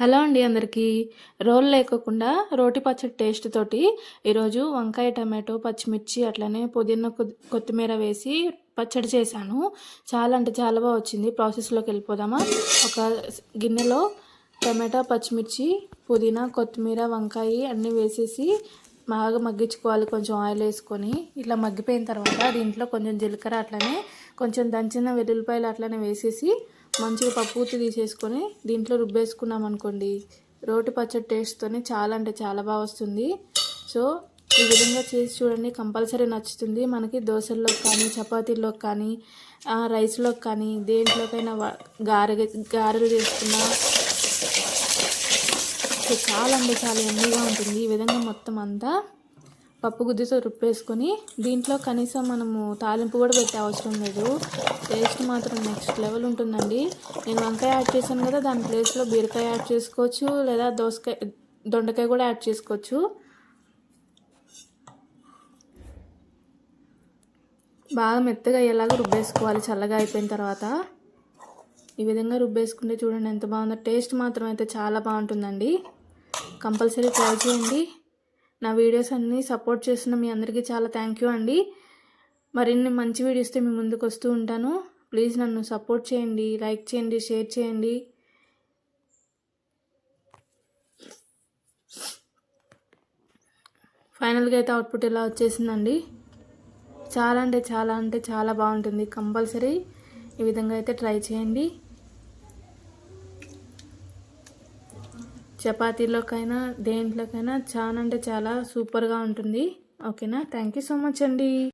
Hello అండి అందరికీ. Role లేకోకుండా రోటి పచ్చడి టేస్ట్ తోటి ఈరోజు వంకాయ టమాటో పచ్చిమిర్చి అట్లనే పుదీనా కొత్తిమీర వేసి పచ్చడి చేశాను. చాలా అంటే చాలా బాగా వచ్చింది. ప్రాసెస్లోకి వెళ్ళిపోదామా? ఒక గిన్నెలో టమాటా పచ్చిమిర్చి పుదీనా కొత్తిమీర వంకాయ అన్నీ వేసేసి బాగా మగ్గించుకోవాలి. కొంచెం ఆయిల్ వేసుకొని ఇట్లా మగ్గిపోయిన తర్వాత దీంట్లో కొంచెం జీలకర్ర అట్లనే కొంచెం దంచిన వెల్లుల్లిపాయలు అట్లనే వేసేసి మంచిగా పప్పుతి తీసేసుకొని దీంట్లో రుబ్బేసుకున్నాం అనుకోండి రోటి పచ్చడి టేస్ట్తోనే చాలా అంటే చాలా బాగా వస్తుంది. సో ఈ విధంగా చేసి చూడండి కంపల్సరీ నచ్చుతుంది. మనకి దోశల్లో కానీ చపాతీల్లో కానీ రైస్లో కానీ దేంట్లోకైనా గారె గారెలు చేసుకున్నా సో చాలా అంటే చాలా ఎమ్మీగా ఉంటుంది. ఈ విధంగా మొత్తం అంతా పప్పు గుద్దితో రుప్పేసుకొని దీంట్లో కనీసం మనము తాలింపు కూడా పెట్టే అవసరం లేదు. టేస్ట్ మాత్రం నెక్స్ట్ లెవెల్ ఉంటుందండి. నేను వంకాయ యాడ్ చేశాను కదా దాని ప్లేస్లో బీరకాయ యాడ్ చేసుకోవచ్చు లేదా దోసకాయ దొండకాయ కూడా యాడ్ చేసుకోవచ్చు. బాగా మెత్తగా అయ్యేలాగా రుబ్బేసుకోవాలి చల్లగా అయిపోయిన తర్వాత. ఈ విధంగా రుబ్బేసుకుంటే చూడండి ఎంత బాగుందో. టేస్ట్ మాత్రం అయితే చాలా బాగుంటుందండి. కంపల్సరీ ట్రై చేయండి. నా వీడియోస్ అన్నీ సపోర్ట్ చేస్తున్న మీ అందరికీ చాలా థ్యాంక్ యూ అండి. మరిన్ని మంచి వీడియోస్తో మీ ముందుకు వస్తూ ఉంటాను. ప్లీజ్ నన్ను సపోర్ట్ చేయండి లైక్ చేయండి షేర్ చేయండి. ఫైనల్గా అయితే అవుట్పుట్ ఇలా వచ్చేసిందండి? చాలా అంటే చాలా అంటే చాలా బాగుంటుంది. కంపల్సరీ ఈ విధంగా అయితే ట్రై చేయండి. చపాతీలోకైనా దేంట్లోకైనా చాలా అంటే చాలా సూపర్గా ఉంటుంది. ఓకేనా? థ్యాంక్ యూ సో మచ్ అండి.